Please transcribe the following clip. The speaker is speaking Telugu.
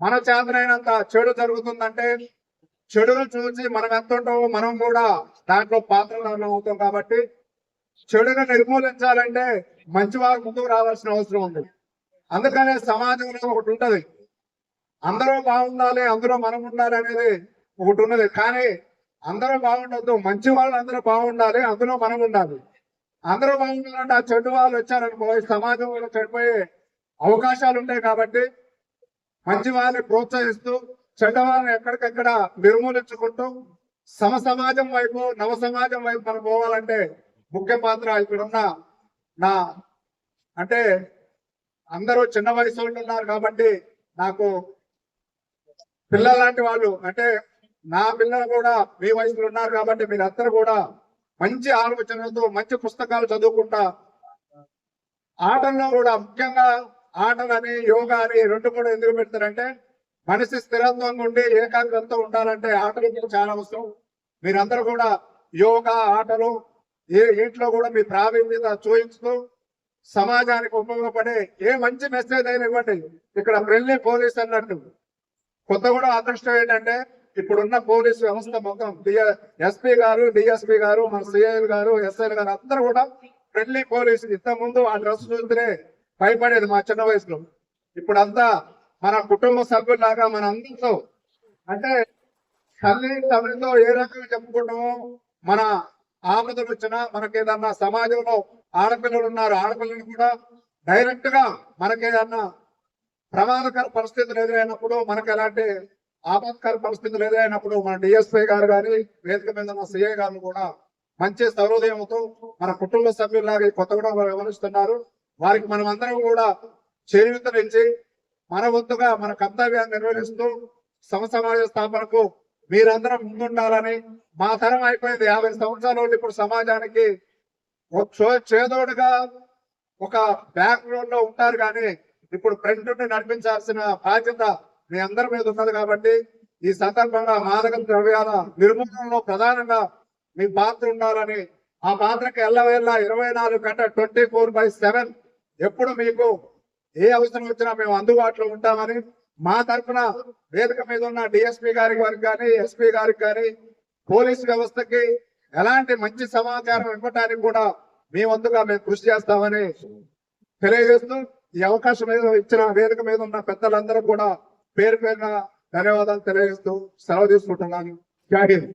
మన చేతనైనంత చెడు జరుగుతుందంటే చెడును చూసి మనం ఎంత ఉంటామో మనం కూడా దాంట్లో పాత్రలు అవుతాం కాబట్టి చెడును నిర్మూలించాలంటే మంచి వారు ముందుకు రావాల్సిన అవసరం ఉంది. అందుకనే సమాజంలో ఒకటి ఉంటది. అందరూ బాగుండాలి అందరూ మనం ఉండాలి అనేది ఒకటి ఉన్నది. కానీ అందరూ బాగుండొద్దు. మంచి వాళ్ళు అందరూ బాగుండాలి అందులో మనం ఉండాలి. అందరూ బాగుండాలంటే ఆ చెడు వాళ్ళు వచ్చారనుకో సమాజంలో చెడిపోయే అవకాశాలు ఉంటాయి కాబట్టి మంచి వారిని ప్రోత్సహిస్తూ చెడ్డ వారిని ఎక్కడికక్కడ నిర్మూలించుకుంటూ సమ సమాజం వైపు నవ సమాజం వైపు మనం పోవాలంటే ముఖ్య పాత్ర ఇక్కడున్న నా అంటే అందరూ చిన్న వయసు వాళ్ళు ఉన్నారు కాబట్టి నాకు పిల్లలాంటి వాళ్ళు అంటే నా పిల్లలు కూడా మీ వయసులో ఉన్నారు కాబట్టి మీరందరూ కూడా మంచి ఆలోచనలతో మంచి పుస్తకాలు చదువుకుంటా ఆటల్లో కూడా ముఖ్యంగా ఆటలని యోగా అని రెండు కూడా ఎందుకు పెడతారంటే మనిషి స్థిరత్వంగా ఉండి ఏకాగ్రతతో ఉండాలంటే ఆటలు కూడా చాలా అవసరం. మీరందరూ కూడా యోగా ఆటలు ఏ ఇంట్లో కూడా మీ ప్రావీణ్యత చూపించుతూ సమాజానికి ఉపయోగపడే ఏ మంచి మెసేజ్ అయినా ఇవ్వండి. ఇక్కడ ఫ్రెండ్లీ పోలీస్ అన్నట్టు. కొత్త కూడా అదృష్టం ఏంటంటే ఇప్పుడున్న పోలీస్ వ్యవస్థ మొత్తం ఎస్పీ గారు డిఎస్పీ గారు మన సిఐఎల్ గారు ఎస్ఐఎల్ గారు అందరూ కూడా ఫ్రెండ్లీ పోలీసు ఇంత ముందు ఆ డ్రెస్ చూస్తే భయపడేది మా చిన్న వయసులో. ఇప్పుడు అంతా మన కుటుంబ సభ్యులాగా మన అందరితో అంటే తల్లి తండ్రితో ఏ రకంగా చెప్పుకుంటామో మన ఆపదలు వచ్చినా మనకి ఏదన్నా సమాజంలో ఆడపిల్లలు ఉన్నారు ఆడపిల్లలు కూడా డైరెక్ట్గా మనకేదన్నా ప్రమాదకర పరిస్థితులు ఎదురైనప్పుడు మనకు ఎలాంటి ఆపత్కర పరిస్థితులు ఎదురైనప్పుడు మన డిఎస్పీ గారు కానీ వేదిక మీద ఉన్న సిఐ గారు కూడా మంచి సౌరోదయంతో మన కుటుంబ సభ్యుల్లాగా కొత్తగా వివరిస్తున్నారు వారికి మనం అందరం కూడా చేయూతనించి మన వంతుగా మన కర్తవ్యాన్ని నిర్వహిస్తూ సమ సమాజ స్థాపనకు మీరందరం ముందుండాలని మా తరం అయిపోయింది. యాభై సంవత్సరాలు ఇప్పుడు సమాజానికి ఒక చేదోడుగా ఒక బ్యాక్గ్రౌండ్లో ఉంటారు కానీ ఇప్పుడు ఫ్రంట్ నుండి నడిపించాల్సిన బాధ్యత మీ అందరి మీద ఉన్నది కాబట్టి ఈ సందర్భంగా మాదక ద్రవ్యాల నిర్మూలనలో ప్రధానంగా మీ పాత్ర ఉండాలని ఆ పాత్రకి ఎల్లవేళ్ళ ఇరవై నాలుగు గంట ట్వంటీ ఫోర్ బై సెవెన్ ఎప్పుడు మీకు ఏ అవసరం వచ్చినా మేము అందుబాటులో ఉంటామని మా తరఫున వేదిక మీద ఉన్న డిఎస్పీ గారి వారికి కానీ ఎస్పీ గారికి కానీ పోలీస్ వ్యవస్థకి ఎలాంటి మంచి సమాచారం ఇవ్వటానికి కూడా మీ వంతుగా మేము కృషి చేస్తామని తెలియజేస్తూ ఈ అవకాశం మీద ఇచ్చిన వేదిక మీద ఉన్న పెద్దలందరూ కూడా పేరు పేరున ధన్యవాదాలు తెలియజేస్తూ సెలవు తీసుకుంటున్నాను. జై